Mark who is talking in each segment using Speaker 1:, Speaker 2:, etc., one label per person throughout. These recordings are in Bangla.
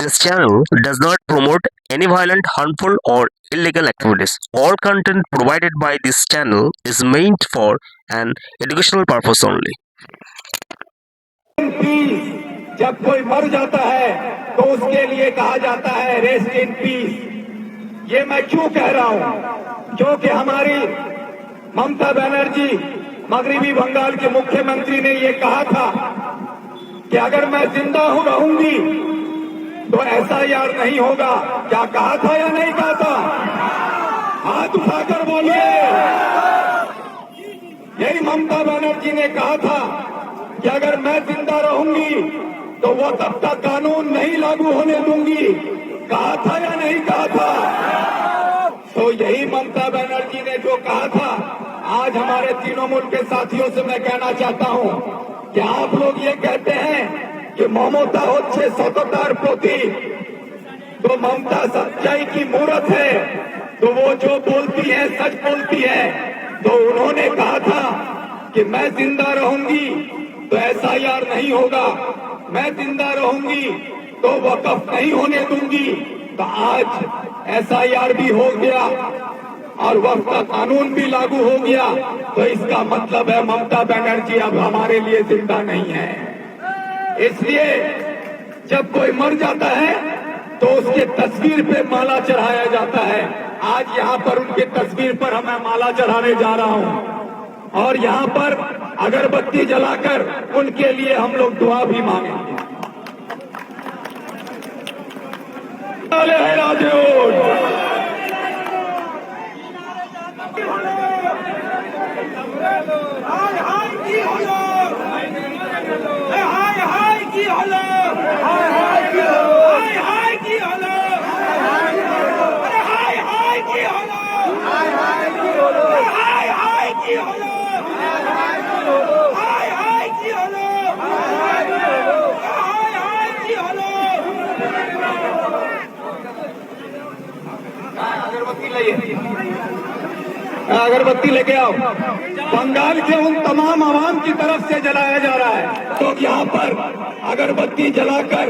Speaker 1: This channel does not promote any violent, harmful, or illegal activities. All content provided by this channel is meant for an educational purpose only.
Speaker 2: जब कोई मर जाता है तो उसके लिए कहा जाता है रेस्ट इन पीस ये मैं क्यों कह रहा हूँ क्योंकि हमारी ममता बनर्जी मगरबी बंगाल के मुख्यमंत्री ने ये कहा था कि अगर मैं ज़िंदा हूँ रहूँगी तो ऐसा यार नहीं होगा। क्या कहा था या नहीं कहा था? हाथ उठाकर बोलिए। यही ममता बनर्जी ने कहा था कि अगर मैं ज़िंदा रहूँगी तो वो तब तक कानून नहीं लागू होने दूँगी। कहा था या नहीं कहा था? तो यही ममता बनर्जी ने जो कहा था, आज हमारे तीनों मुल्क के साथियों से मैं कहना चाहता हूँ कि आप लोग ये कहते हैं कि ममता হচ্ছে সততার প্রতীক तो ममता सच्चाई की मूर्त है तो वो जो बोलती है सच बोलती है तो उन्होंने कहा था कि मैं जिंदा रहूंगी तो ऐसा यार नहीं होगा मैं जिंदा रहूंगी तो वकफ नहीं होने दूंगी तो आज ऐसा यार भी हो गया और वक्त का कानून भी लागू हो गया तो इसका मतलब है ममता बनर्जी अब हमारे लिए जिंदा नहीं है इसलिए जब कोई मर जाता है तो उसके तस्वीर पे माला चढ़ाया जाता है। आज यहाँ पर उनके तस्वीर पर हमें माला चढ़ाने जा रहा हूँ। और यहाँ पर अगरबत्ती जलाकर उनके लिए हम लोग दुआ भी मांगेंगे। है अगरबत्ती लेके आओ। बंगाल के उन तमाम आवाम की तरफ़ से जलाया जा रहा है। तो यहाँ पर अगरबत्ती जलाकर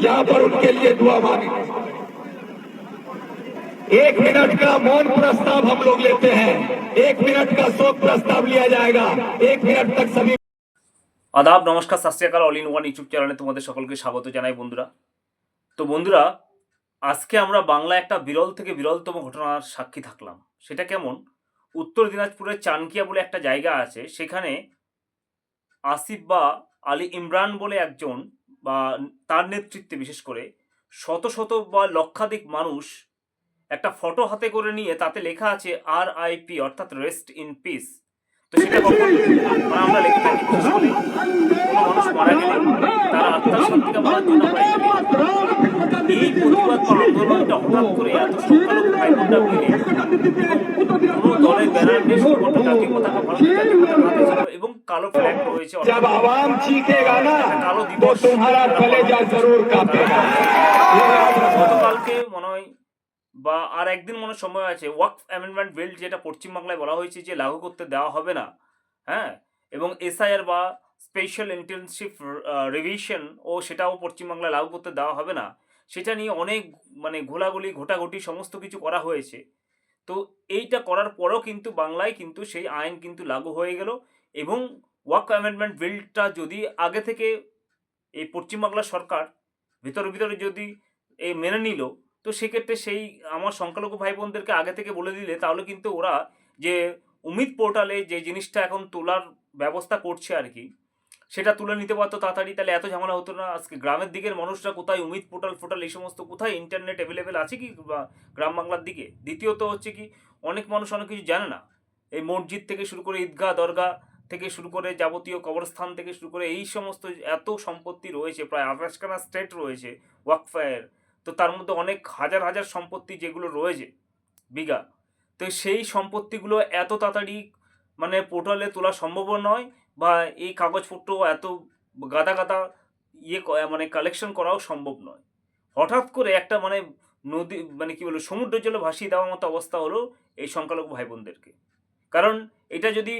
Speaker 2: यहाँ पर उनके लिए दुआ मांगे एक मिनट का मौन प्रस्ताव हम लोग लेते हैं एक मिनट का शोक प्रस्ताव लिया जाएगा एक मिनट तक सभी
Speaker 3: আদাব নমস্কার সাস্ত্রিয়াকাল অল ইন ওয়ান ইউটিউব চ্যানেলে তোমাদের সকলকে স্বাগত জানাই বন্ধুরা তো বন্ধুরা আজকে আমরা বাংলা একটা বিরল থেকে বিরলতম ঘটনার সাক্ষী থাকলাম সেটা কেমন উত্তর দিনাজপুরের চানকিয়া বলে একটা জায়গা আছে সেখানে আসিফ বা আলী ইমরান বলে একজন বা তার নেতৃত্বে বিশেষ করে শত শত বা লক্ষাধিক মানুষ একটা ফটো হাতে করে নিয়ে তাতে লেখা আছে আর আইপি অর্থাৎ রেস্ট ইন পিস তো সেটা মানে আমরা থাকি মানুষ মারা গেলে তার আত্মার কামনার জন্য। এই প্রতিবাদ বা আন্দোলনটা হঠাৎ করে এত সংখ্যালঘু ভাই বোনরা মিলে কোনো দলের ব্যানার নিয়ে ভারতীয় জাতীয় পতাকা এবং কালো ফ্ল্যাগ রয়েছে
Speaker 2: जब आवाम चीखेगा ना
Speaker 3: কালো
Speaker 2: तो
Speaker 3: দিবস
Speaker 2: तुम्हारा कलेजा जरूर कांपेगा ये याद रखना।
Speaker 3: গতকালকে মনে হয় বা আর একদিন মনে হয় সময় আছে ওয়াকফ অ্যামেন্ডমেন্ট বিল যেটা পশ্চিমবাংলায় বলা হয়েছে যে লাগু করতে দেওয়া হবে না হ্যাঁ এবং এসআইআর বা স্পেশাল ইন্টেনসিভ রিভিশন ও সেটাও পশ্চিমবাংলায় লাগু করতে দেওয়া হবে না সেটা নিয়ে অনেক মানে ঘোলাগুলি ঘোটাঘুটি সমস্ত কিছু করা হয়েছে তো এইটা করার পরেও কিন্তু বাংলায় কিন্তু সেই আইন কিন্তু লাগু হয়ে গেল এবং ওয়াক অ্যামেন্ডমেন্ট বিলটা যদি আগে থেকে এই পশ্চিমবাংলা সরকার ভিতরে ভিতরে যদি এই মেনে নিল, তো সেক্ষেত্রে সেই আমার সংখ্যালঘু ভাই বোনদেরকে আগে থেকে বলে দিলে তাহলে কিন্তু ওরা যে উমিদ পোর্টালে যে জিনিসটা এখন তোলার ব্যবস্থা করছে আর কি, সেটা তুলে নিতে পারতো তাড়াতাড়ি, তাহলে এত ঝামেলা হতো না। আজকে গ্রামের দিকের মানুষরা কোথায় উমিদ পোর্টাল ফোটাল এই সমস্ত কোথায় ইন্টারনেট অ্যাভেলেবেল আছে কি গ্রাম বাংলার দিকে? দ্বিতীয়ত হচ্ছে কি, অনেক মানুষ অনেক কিছু জানে না। এই মসজিদ থেকে শুরু করে ঈদগাহ দরগা থেকে শুরু করে যাবতীয় কবরস্থান থেকে শুরু করে এই সমস্ত এত সম্পত্তি রয়েছে, প্রায় আঠাশখানা স্টেট রয়েছে ওয়াকফায়ের। তো তার মধ্যে অনেক হাজার হাজার সম্পত্তি যেগুলো রয়েছে বিঘা। তো সেই সম্পত্তিগুলো এত তাড়াতাড়ি মানে পোর্টালে তোলা সম্ভব নয় বা এই কাগজপত্র এত গাদা গাদা ইয়ে মানে কালেকশন করাও সম্ভব নয়। হঠাৎ করে একটা মানে নদী মানে কি বলব সমুদ্র জলে ভাসিয়ে দেওয়ার মতো অবস্থা হলো এই সংখ্যালঘু ভাই বোনদেরকে কারণ এটা যদি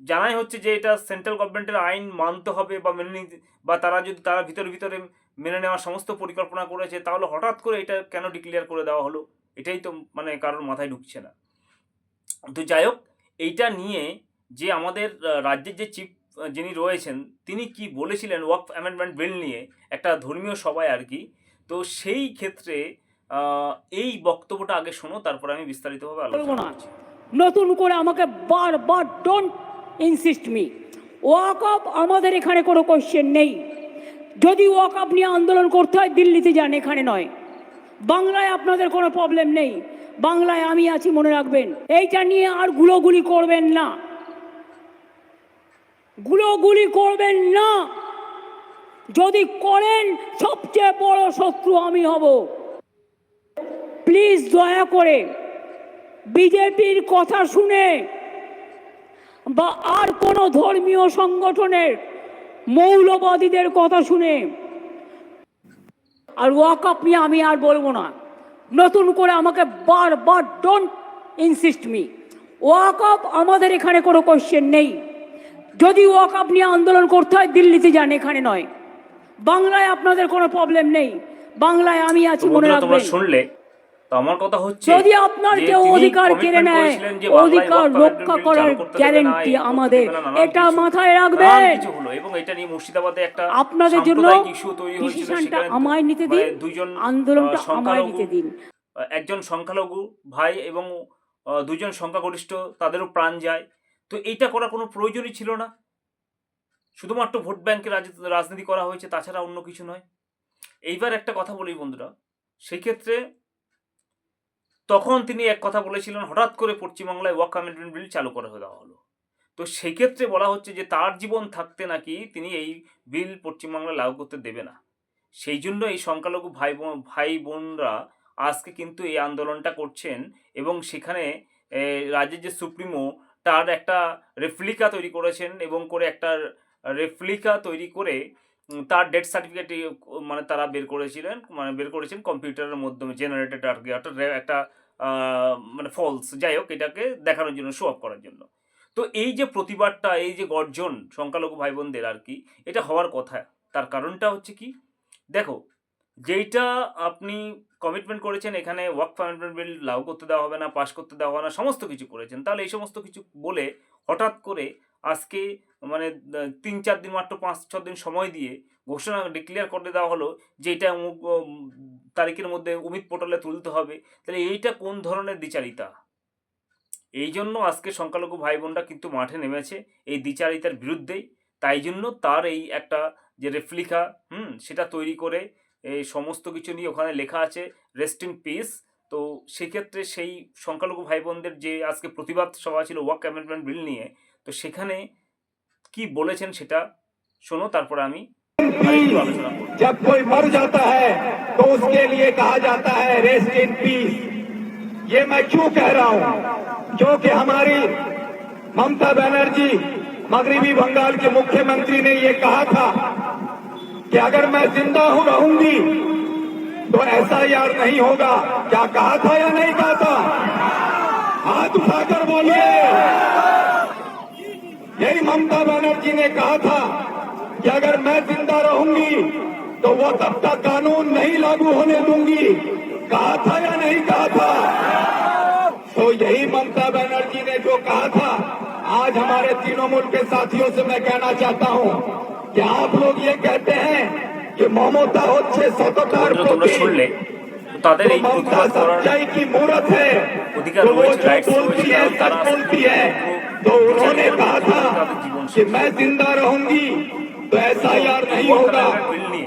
Speaker 3: জানাই হচ্ছে যে এটা সেন্ট্রাল গভর্নমেন্টের আইন মানতে হবে বা মেনে নিতে বা তারা যদি তারা ভিতরে ভিতরে মেনে নেওয়ার সমস্ত পরিকল্পনা করেছে তাহলে হঠাৎ করে এটা কেন ডিক্লেয়ার করে দেওয়া হলো? এটাই তো মানে কারোর মাথায় ঢুকছে না। তো যাই হোক এইটা নিয়ে যে আমাদের রাজ্যের যে চিফ যিনি রয়েছেন তিনি কি বলেছিলেন ওয়াক অ্যামেন্ডমেন্ট বিল নিয়ে একটা ধর্মীয় সভায় আর কি? তো সেই ক্ষেত্রে এই বক্তব্যটা আগে শোনো তারপরে আমি বিস্তারিতভাবে আলোচনা
Speaker 4: নতুন করে আমাকে বারবার don't insist me walk up আমাদের এখানে কোনো কোশ্চেন নেই। যদি ওয়াক আপ নিয়ে আন্দোলন করতে হয়, দিল্লিতে যান, এখানে নয়। বাংলায় আপনাদের কোনো প্রবলেম নেই। বাংলায় আমি আছি, মনে রাখবেন। এইটা নিয়ে আর গুলোগুলি করবেন না। গুলোগুলি করবেন না। যদি করেন, সবচেয়ে বড় শত্রু আমি হব। প্লিজ দয়া করে, বিজেপির কথা শুনে বা আর কোনো ধর্মীয় সংগঠনের মৌলবাদীদের কথা শুনে। আর ওয়াকআপ নিয়ে আমি আর বলব না। নতুন করে আমাকে বারবার ডোন্ট ইনসিস্ট মি ওয়াকআপ আমাদের এখানে কোনো কোশ্চেন নেই। যদি ওয়াকআপ নিয়ে আন্দোলন করতে হয় দিল্লিতে যান এখানে নয়। বাংলায় আপনাদের কোনো প্রবলেম নেই। বাংলায় আমি আছি মনে রাখবেন
Speaker 3: শুনলে তো আমার কথা হচ্ছে
Speaker 4: যদি আপনার
Speaker 3: যে
Speaker 4: কেউ অধিকার কেড়ে নেয় অধিকার রক্ষা করার গ্যারেন্টি আমাদের এটা মাথায় রাখবেন।
Speaker 3: কিছু হলো এবং এটা নিয়ে মুর্শিদাবাদে একটা
Speaker 4: আপনাদের জন্য ডিসিশনটা আমায় নিতে
Speaker 3: মানে
Speaker 4: দিন
Speaker 3: দুইজন
Speaker 4: আন্দোলনটা আমায় নিতে দিন।
Speaker 3: একজন সংখ্যালঘু ভাই এবং দুজন সংখ্যাগরিষ্ঠ তাদেরও প্রাণ যায়। তো এইটা করার কোনো প্রয়োজনই ছিল না। শুধুমাত্র ভোট ব্যাংকের রাজনীতি করা হয়েছে তাছাড়া অন্য কিছু নয়। এইবার একটা কথা বলি বন্ধুরা সেই ক্ষেত্রে তখন তিনি এক কথা বলেছিলেন, হঠাৎ করে পশ্চিমবাংলায় ওয়াক অ্যামেন্ডমেন্ট বিল চালু করে দেওয়া হলো। তো সেই ক্ষেত্রে বলা হচ্ছে যে, তার জীবন থাকতে নাকি তিনি এই বিল পশ্চিমবাংলায় লাগু করতে দেবে না। সেই জন্য এই সংখ্যালঘু ভাই বোন ভাই বোনরা আজকে কিন্তু এই আন্দোলনটা করছেন এবং সেখানে রাজ্যের যে সুপ্রিমো, তার একটা রেফ্লিকা তৈরি করেছেন এবং করে একটা রেফ্লিকা তৈরি করে তার ডেথ সার্টিফিকেট মানে তারা বের করেছিলেন মানে বের করেছেন কম্পিউটারের মাধ্যমে জেনারেটেড আর কি একটা একটা মানে ফলস যাই হোক, এটাকে দেখানোর জন্য শো অফ করার জন্য। তো এই যে প্রতিবাদটা, এই যে গর্জন সংখ্যালঘু ভাই বোনদের আর কি, এটা হওয়ার কথা। তার কারণটা হচ্ছে কি? দেখো, যেইটা আপনি কমিটমেন্ট করেছেন, এখানে ওয়ার্ক পারমিট বিল লাগু করতে দেওয়া হবে না পাশ করতে দেওয়া হবে না, সমস্ত কিছু করেছেন, তাহলে এই সমস্ত কিছু বলে হঠাৎ করে আজকে মানে তিন, চার দিন মাত্র পাঁচ ছ দিন সময় দিয়ে ঘোষণা ডিক্লেয়ার করে দেওয়া হলো যে এটা অমুক তারিখের মধ্যে অমিত পোর্টালে তুলতে হবে। তাহলে এইটা কোন ধরনের দ্বিচারিতা? এই জন্য আজকে সংখ্যালঘু ভাই বোনরা কিন্তু মাঠে নেমেছে এই দ্বিচারিতার বিরুদ্ধেই তাই জন্য তার এই একটা যে রেফ্লিকা হুম, সেটা তৈরি করে এই সমস্ত কিছু নিয়ে ওখানে লেখা আছে রেস্ট পিস তো সেক্ষেত্রে সেই সংখ্যালঘু ভাই বোনদের যে আজকে প্রতিবাদ সভা ছিল ওয়াক অ্যামেন্ডমেন্ট বিল নিয়ে, তো সেখানে কি বলেছেন সেটা শোনো তারপরে আমি আরেকটু আলোচনা করব
Speaker 2: जब कोई मर जाता है तो उसके लिए कहा जाता है रेस्ट इन पीस ये मैं क्यों कह रहा हूं क्योंकि हमारी ममता बनर्जी मगरबी बंगाल की मुख्यमंत्री ने ये कहा था कि अगर मैं जिंदा हूं रहूंगी तो ऐसा यार नहीं होगा क्या कहा था या नहीं कहा था हाथ उठाकर बोलिए यही ममता बनर्जी ने कहा था कि अगर मैं जिंदा रहूंगी तो वो तब तक कानून नहीं लागू होने दूंगी कहा था या नहीं कहा था तो यही ममता बनर्जी ने जो कहा था आज हमारे तृणमूल के साथियों से मैं कहना चाहता हूं कि आप लोग ये कहते हैं कि ममता হচ্ছে সততার
Speaker 3: বন্ধুরা তোমরা
Speaker 2: প্রতীক
Speaker 3: শুনলে তো তাদের এই
Speaker 2: ममता
Speaker 3: প্রতিবাদ করার
Speaker 2: सच्चाई की मूर्त है
Speaker 3: अधिकार
Speaker 2: तो वो
Speaker 3: রয়েছে,
Speaker 2: जो
Speaker 3: rights
Speaker 2: बोलती तो उन्होंने कहा था कि मैं ज़िंदा रहूँगी तो ऐसा यार नहीं होगा।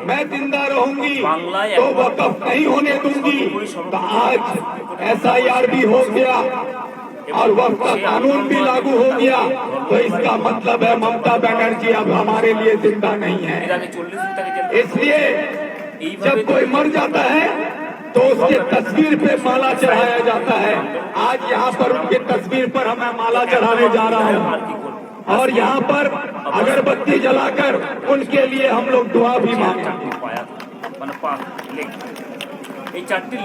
Speaker 2: मैं ज़िंदा रहूँगी तो वकफ नहीं होने दूँगी। तो आज ऐसा यार भी हो गया और वक्त का कानून भी लागू हो गया। तो इसका मतलब है ममता बनर्जी अब हमारे लिए ज़िंदा नहीं है। इसलिए जब कोई मर जाता है तो उसके तस्वीर पे माला चढ़ाया जाता है। आज यहाँ पर उनके तस्वीर पर हमें माला चढ़ाने जा रहा है। और यहाँ पर अगरबत्ती जलाकर उनके लिए हम लोग दुआ भी मांगे चार्टी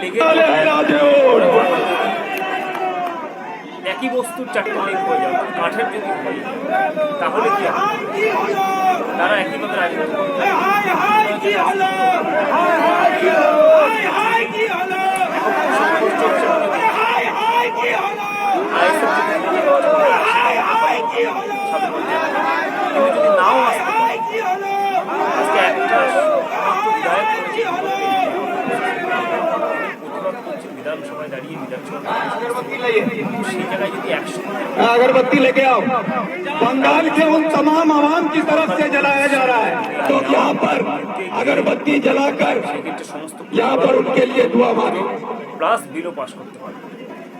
Speaker 3: একই বস্তুর চারটি লেগ হয়ে যাবে। কাঠের যদি হয় তাহলে কি হবে? তারা একইভাবে রাজনীতি করবে
Speaker 5: এ হাই হাই কি হলো হাই হাই কি হলো হাই হাই কি হলো আরে হাই হাই কি হলো
Speaker 3: আইএসএফ যদি
Speaker 5: হাই হাই কি হলো
Speaker 3: কিন্তু যদি নাও আসতে পারে,
Speaker 5: হাই কি হলো
Speaker 3: আজকে একটা মাত্র বিধায়ক
Speaker 5: কি হলো
Speaker 3: প্রতিবাদ করছে বিধানসভায় দাঁড়িয়ে বিধানসভা সেই জায়গায় যদি একশো
Speaker 2: अगरबत्ती लेके आओ बंगाल के उन तमाम आवाम की तरफ से जलाया जा रहा है तो यहाँ पर अगरबत्ती जलाकर
Speaker 3: সেক্ষেত্রে সমস্ত
Speaker 2: यहाँ पर उनके लिए दुआ मांगे
Speaker 3: প্লাস বিলও পাস করতে পারবে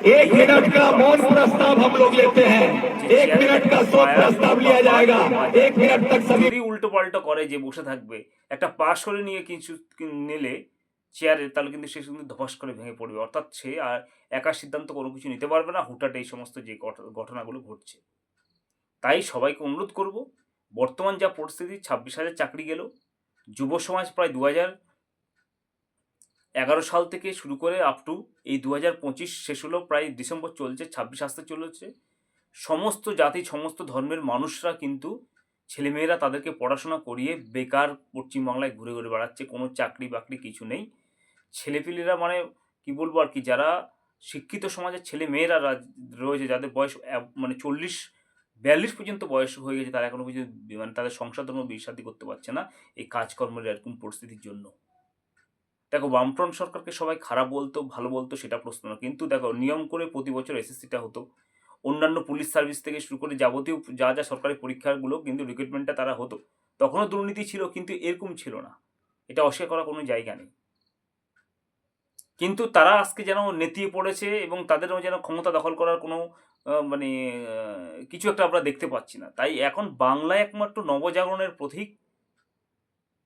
Speaker 2: एक मिनट का मौन प्रस्ताव हम लोग लेते हैं एक मिनट का शोक प्रस्ताव लिया जाएगा एक मिनट तक सभी
Speaker 3: যদি উল্টো পাল্টো করে যে বসে থাকবে একটা পাশ করে নিয়ে কিছু নিলে চেয়ারে তাহলে কিন্তু সে কিন্তু ধপাস করে ভেঙে পড়বে। অর্থাৎ সে আর একা সিদ্ধান্ত কোনো কিছু নিতে পারবে না হুটাট এই সমস্ত যে ঘটনাগুলো ঘটছে। তাই সবাইকে অনুরোধ করব, বর্তমান যা পরিস্থিতি, ছাব্বিশ হাজার চাকরি গেল। যুব সমাজ প্রায় দু হাজার এগারো সাল থেকে শুরু করে আপ টু এই দু হাজার পঁচিশ শেষ হলো প্রায় ডিসেম্বর চলছে, ছাব্বিশ আসতে চলেছে। সমস্ত জাতি, সমস্ত ধর্মের মানুষরা কিন্তু ছেলেমেয়েরা তাদেরকে পড়াশোনা করিয়ে বেকার পশ্চিমবাংলায় ঘুরে ঘুরে বেড়াচ্ছে। কোনো চাকরি বাকরি কিছু নেই। ছেলেপিলেরা মানে কি বলব আর কি, যারা শিক্ষিত সমাজের ছেলে মেয়েরা রয়েছে, যাদের বয়স মানে চল্লিশ, বিয়াল্লিশ পর্যন্ত বয়স হয়ে গেছে, তারা এখনও পর্যন্ত মানে তাদের সংসার ধর্ম বিয়ে করতে পারছে না এই কাজকর্মের এরকম পরিস্থিতির জন্য। দেখো, বামফ্রন্ট সরকারকে সবাই খারাপ বলতো, ভালো বলতো, সেটা প্রশ্ন না। কিন্তু দেখো, নিয়ম করে প্রতি বছর এসএসসিটা হতো। অন্যান্য পুলিশ সার্ভিস থেকে শুরু করে যাবতীয় যা যা সরকারি পরীক্ষাগুলো কিন্তু রিক্রুটমেন্টটা তারা হতো। তখনও দুর্নীতি ছিল, কিন্তু এরকম ছিল না। এটা অস্বীকার করার কোনো জায়গা নেই। কিন্তু তারা আজকে যেন নেতিয়ে পড়েছে এবং তাদেরও যেন ক্ষমতা দখল করার কোনো মানে কিছু একটা আমরা দেখতে পাচ্ছি না। তাই এখন বাংলায় একমাত্র নবজাগরণের প্রতীক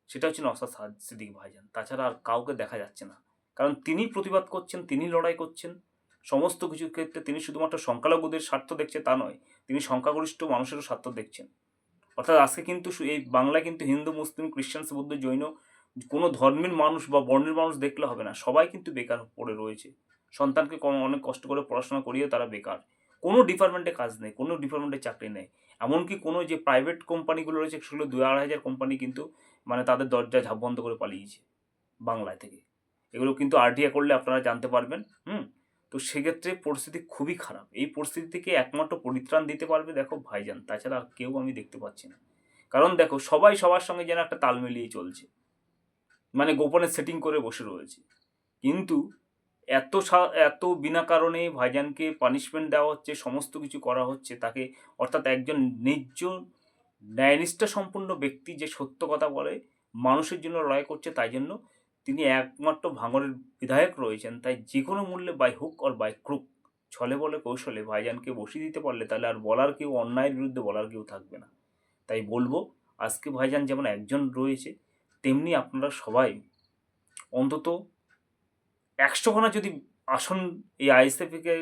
Speaker 3: সেটা হচ্ছে নসাদ সাদ- সিদ্দিক ভাইজান। তাছাড়া আর কাউকে দেখা যাচ্ছে না। কারণ তিনি প্রতিবাদ করছেন, তিনি লড়াই করছেন। সমস্ত কিছুর ক্ষেত্রে তিনি শুধুমাত্র সংখ্যালঘুদের স্বার্থ দেখছে তা নয়, তিনি সংখ্যাগরিষ্ঠ মানুষেরও স্বার্থ দেখছেন। অর্থাৎ আজকে কিন্তু এই বাংলা কিন্তু হিন্দু, মুসলিম খ্রিস্টান বৌদ্ধ জৈন কোনো ধর্মের মানুষ বা বর্ণের মানুষ দেখলে হবে না। সবাই কিন্তু বেকার পড়ে রয়েছে। সন্তানকে অনেক কষ্ট করে পড়াশোনা করিয়ে তারা বেকার। কোনো ডিপার্টমেন্টে কাজ নেই, কোনো ডিপার্টমেন্টে চাকরি নেই। এমনকি কোনো যে প্রাইভেট কোম্পানিগুলো রয়েছে, সেগুলো দু আড়াই হাজার কোম্পানি কিন্তু মানে তাদের দরজা ঝাঁপ বন্ধ করে পালিয়েছে বাংলায় থেকে। এগুলো কিন্তু আরটিআই করলে আপনারা জানতে পারবেন, হুম? তো সেক্ষেত্রে পরিস্থিতি খুবই খারাপ। এই পরিস্থিতি থেকে একমাত্র পরিত্রাণ দিতে পারবে দেখো ভাইজান, তাছাড়া আর কেউ আমি দেখতে পাচ্ছি না। কারণ দেখো সবাই সবার সঙ্গে যেন একটা তাল মিলিয়ে চলছে। মানে গোপনে সেটিং করে বসে রয়েছে। কিন্তু এত এত বিনা কারণে ভাইজানকে পানিশমেন্ট দেওয়া হচ্ছে, সমস্ত কিছু করা হচ্ছে, তাকে অর্থাৎ একজন নিজ ন্যায়নিষ্ঠা সম্পন্ন ব্যক্তি যে সত্য কথা বলে, মানুষের জন্য লড়াই করছে, তাই জন্য তিনি একমাত্র ভাঙরের বিধায়ক রয়েছেন। তাই যে কোনো মূল্যে by hook or by crook ছলে বলে কৌশলে ভাইজানকে বসিয়ে দিতে পারলে তাহলে আর বলার কেউ, অন্যায়ের বিরুদ্ধে বলার কেউ থাকবে না। তাই বলব, আজকে ভাইজান যেমন একজন রয়েছে তেমনি আপনারা সবাই অন্তত একশোখানা যদি আসন এই আইএসএফকে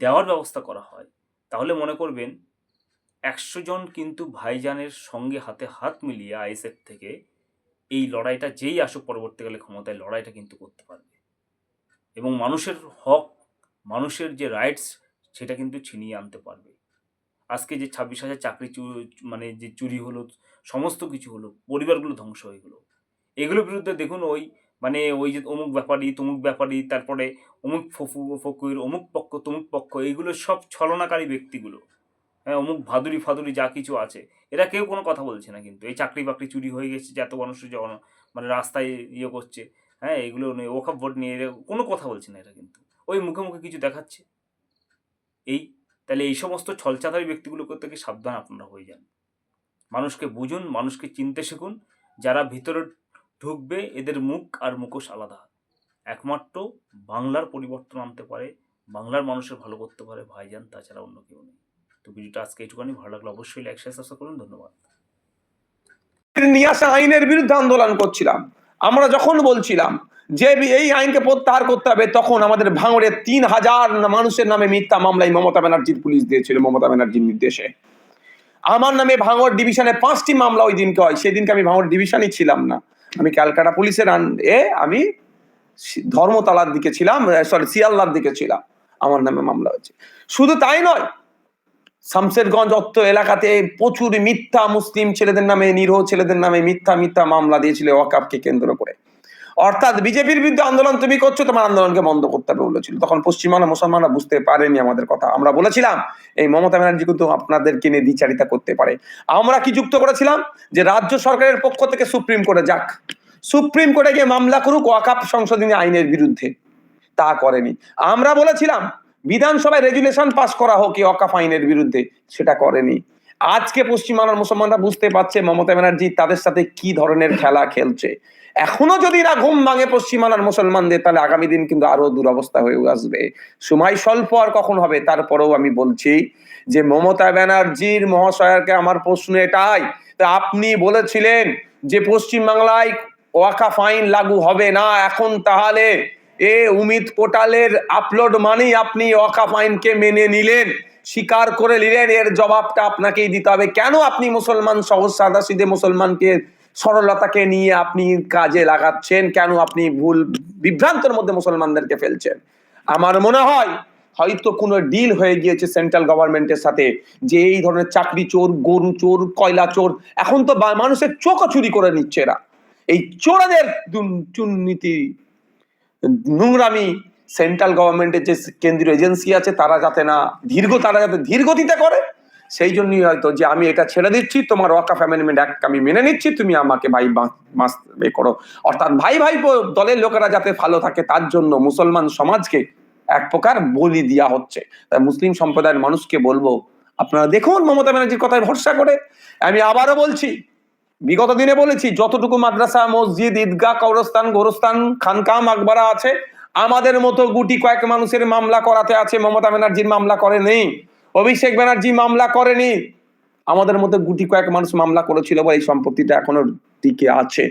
Speaker 3: দেওয়ার ব্যবস্থা করা হয়, তাহলে মনে করবেন একশো জন কিন্তু ভাইজানের সঙ্গে হাতে হাত মিলিয়ে আইএসএফ থেকে এই লড়াইটা, যেই আসুক পরবর্তীকালে ক্ষমতায়, লড়াইটা কিন্তু করতে পারবে। এবং মানুষের হক, মানুষের যে রাইটস সেটা কিন্তু ছিনিয়ে আনতে পারবে। আজকে যে ছাব্বিশ হাজার চাকরি মানে যে চুরি হলো, সমস্ত কিছু হলো, পরিবারগুলো ধ্বংস হয়ে গেলো। এগুলোর বিরুদ্ধে দেখুন ওই মানে ওই যে অমুক ব্যাপারী, তমুক ব্যাপারী, তারপরে অমুক ফফু ফকুর অমুক পক্ষ, তমুক পক্ষ, এগুলো সব ছলনাকারী ব্যক্তিগুলো। হ্যাঁ অমুক ভাদুরি ফাদুরি যা কিছু আছে। এরা কেউ কোনো কথা বলছে না কিন্তু। এই চাকরি বাকরি চুরি হয়ে গেছে, যে এত মানুষ জন মানে রাস্তায় ইয়ে করছে। হ্যাঁ এগুলো নিয়ে ওখাপ ভোট নিয়ে এরা কোনো কথা বলছে না এরা কিন্তু। ওই মুখে মুখে কিছু দেখাচ্ছে। এই, তাহলে এই সমস্ত ছলচাতারি ব্যক্তিগুলো থেকে সাবধান আপনারা হয়ে যান? মানুষকে বুঝুন, মানুষকে চিনতে শিখুন। যারা ভিতরে ঢুকবে, এদের মুখ আর মুখোশ আলাদা। একমাত্র বাংলার পরিবর্তন আনতে পারে, বাংলার মানুষের ভালো করতে পারে ভাইজান, তাছাড়া অন্য কেউ নেই। তো ভিডিওটা আজকে এইটুখানি। ভালো লাগল অবশ্যই লাইক শেয়ার সাবস্ক্রাইব করুন। ধন্যবাদ।
Speaker 6: নিয়ে আসা আইনের বিরুদ্ধে আন্দোলন করছিলাম। আমরা যখন বলছিলাম যে এই আইনকে প্রত্যাহার করতে হবে, তখন আমাদের ভাঙড়ে তিন হাজার মানুষের নামে মিথ্যা মামলায় মমতা ব্যানার্জির পুলিশ দিয়েছিল, মমতা ব্যানার্জির নির্দেশে। আমার নামে ভাঙড় ডিভিশনে পাঁচটি মামলা ওই দিনকে হয়। সেদিনকে আমি ভাঙড় ডিভিশনই ছিলাম না। আমি ক্যালকাটা পুলিশের এ আমি ধর্মতলার দিকে ছিলাম সরি শিয়ালদার দিকে ছিলাম। আমার নামে মামলা হয়েছে। শুধু তাই নয় শামসেরগঞ্জ অত্ত এলাকাতে প্রচুর মিথ্যা মুসলিম ছেলেদের নামে, নিরহ ছেলেদের নামে মিথ্যা মিথ্যা মামলা দিয়েছিল ওয়াকাপকে কেন্দ্র করে। অর্থাৎ বিজেপির বিরুদ্ধে আন্দোলন তুমি করছ, তোমার আন্দোলনকে বন্ধ করতে হবে বলেছিল। তখন পশ্চিমবাংলা মুসলমানরা বুঝতে পারেনি আমাদের কথা। আমরা বলেছিলাম, এই মমতা ব্যানার্জি কিন্তু আপনাদেরকে নিয়ে দ্বিচারিতা করতে পারে। আমরা কি যুক্ত করেছিলাম? যে রাজ্য সরকারের পক্ষ থেকে সুপ্রিম কোর্টে যাক। সুপ্রিম কোর্টে গিয়ে মামলা করুক, ওয়াকাপ সংশোধনী আইনের বিরুদ্ধে। তা করেনি। আমরা বলেছিলাম, বিধানসভায় রেজুলেশন পাস করা হোক অকাফ আইনের বিরুদ্ধে। সেটা করেনি। আজকে পশ্চিমবাংলার মুসলমানরা বুঝতে পারছে মমতা ব্যানার্জি তাদের সাথে কি ধরনের খেলা খেলছে। এখনও যদি না ঘুম ভাঙে পশ্চিমবাংলার মুসলমানদের, তাহলে আগামী দিন কিন্তু আরও দুরবস্থা হয়ে আসবে। সময় স্বল্প আর কখন হবে তারপরেও আমি বলছি যে মমতা ব্যানার্জির মহাশয়কে আমার প্রশ্ন এটাই। আপনি বলেছিলেন যে পশ্চিমবাংলায় ওয়াকাফ ফাইন লাগু হবে না, এখন তাহলে এ উমিদ পোর্টালের আপলোড মানেই আপনি ওয়াকা ফাইনকে মেনে নিলেন। স্বীকার করে নিলেন, এর জবাবটা আপনাকেই দিতে হবে। কেন আপনি মুসলমান সহজ সাদা সিধে মুসলমানকে, সরলতাকে নিয়ে আপনি কাজে লাগাচ্ছেন? কেন আপনি ভুল বিভ্রান্তের মধ্যে মুসলমানদেরকে ফেলছেন? আমার মনে হয়, হয়তো কোনো ডিল হয়ে গিয়েছে সেন্ট্রাল গভর্নমেন্টের সাথে, যে এই ধরনের চাকরি চোর, গরু চোর, কয়লা চোর, এখন তো মানুষের চোখও চুরি করে নিচ্ছে এরা। এই চোরাদের দুর্নীতি নোংরামি সেন্ট্রাল গভর্নমেন্টের যে কেন্দ্রীয় এজেন্সি আছে, তারা যাতে না দীর্ঘ, তারা যাতে ধীরগতিতে করে, সেই জন্যই হয়তো যে আমি এটা ছেড়ে দিচ্ছি, তোমার ওয়াকাফ অ্যামেন্ডমেন্ট অ্যাক্ট আমি মেনে নিচ্ছি, তুমি আমাকে ভাই মাস এ করো। অর্থাৎ ভাই ভাই দলের লোকেরা যাতে ভালো থাকে, তার জন্য মুসলমান সমাজকে এক প্রকার বলি দেওয়া হচ্ছে। তাই মুসলিম সম্প্রদায়ের মানুষকে বলব, আপনারা দেখুন মমতা ব্যানার্জির কথায় ভরসা করে। আমি আবারও বলছি, বিগত দিনে বলেছি, যতটুকু মাদ্রাসা, মসজিদ, ঈদগাহ, কবরস্থান, গোরস্থান খানকাম আকবরা আছে আমাদের মতো গুটি কয়েক মানুষের মামলা করাতে আছে, মমতা ব্যানার্জির মামলা করেনি, অভিষেক ব্যানার্জি মামলা করেনি। আমাদের মতো গুটি কয়েক মানুষ মামলা করেছিল বা এই সম্পত্তিটা এখনও টিকে আছে।